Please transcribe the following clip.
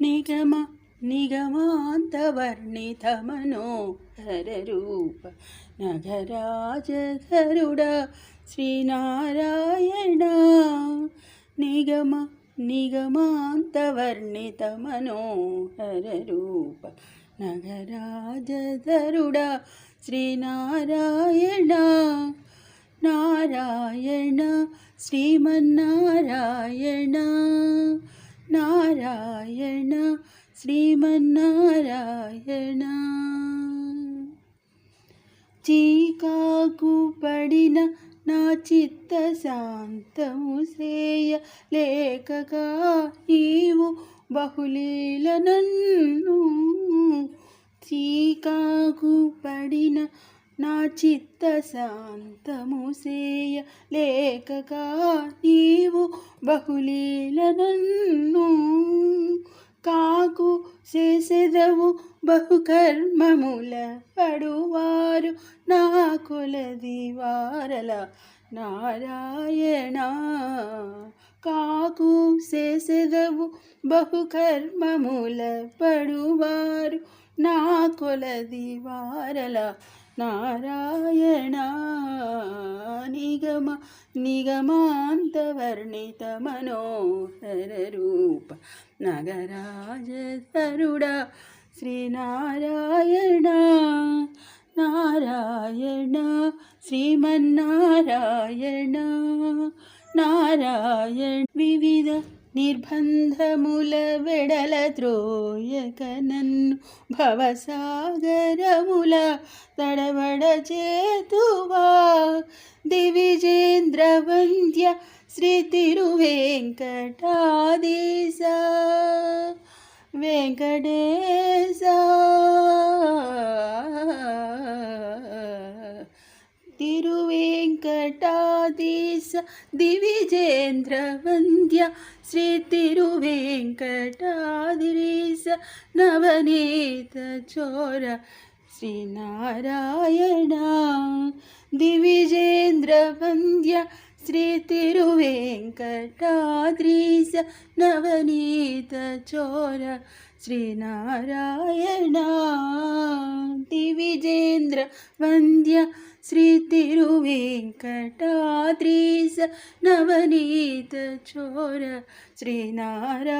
నిగమ నిగమాంతవర్ణితమనోహరూప నగరాజధరుడ శ్రీనారాయణ. నిగమ నిగమాంతవర్ణితమనోహరూప నగరాజధరుడ శ్రీనారాయణ. నారాయణ శ్రీమన్నారాయణ. నారాయణ శ్రీమన్నారాయణ. చీకాకు పడిన నా చిత్త శాంతము శ్రేయ లేకగా నీవు బహులీల నన్ను చీకాకు పడిన నా చిత్త శాంతము శ్రేయ లేకగా నీవు బహులీల నన్ను కాకు చేసేదవు బహుకర్మముల పడువారు నా కులది వారల నారాయణ. కాకు చేసేదవు బహుకర్మముల పడువారు నా కొలది వారల నారాయణ. నిగమ నిగమాంతవర్ణిత మనోహర రూప నగరాజధరుడ శ్రీనారాయణ నారాయణ శ్రీమన్నారాయణ నారాయణ వివిధ నిర్బంధముల వెడల త్రోయక నన్ను భవసాగరముల తడబడ చేతువా దివిజేంద్ర వంద్య శ్రీ తిరువేంకటాదేశ వెంకటేశ తిరు टादीश दिविजेन्द्र वन्द्य श्री तिरुवेङ्कटादीश नवनीत चोर श्रीनारायणा दिविजेन्द्र वन्द्य श्री तिरुवेङ्कटाद्रीश। नवनीत चोर श्रीनारायणा दिविजेन्द्र वन्द्य నవనీత చోర శ్రీనారాయణ దివిజేంద్ర వంద్య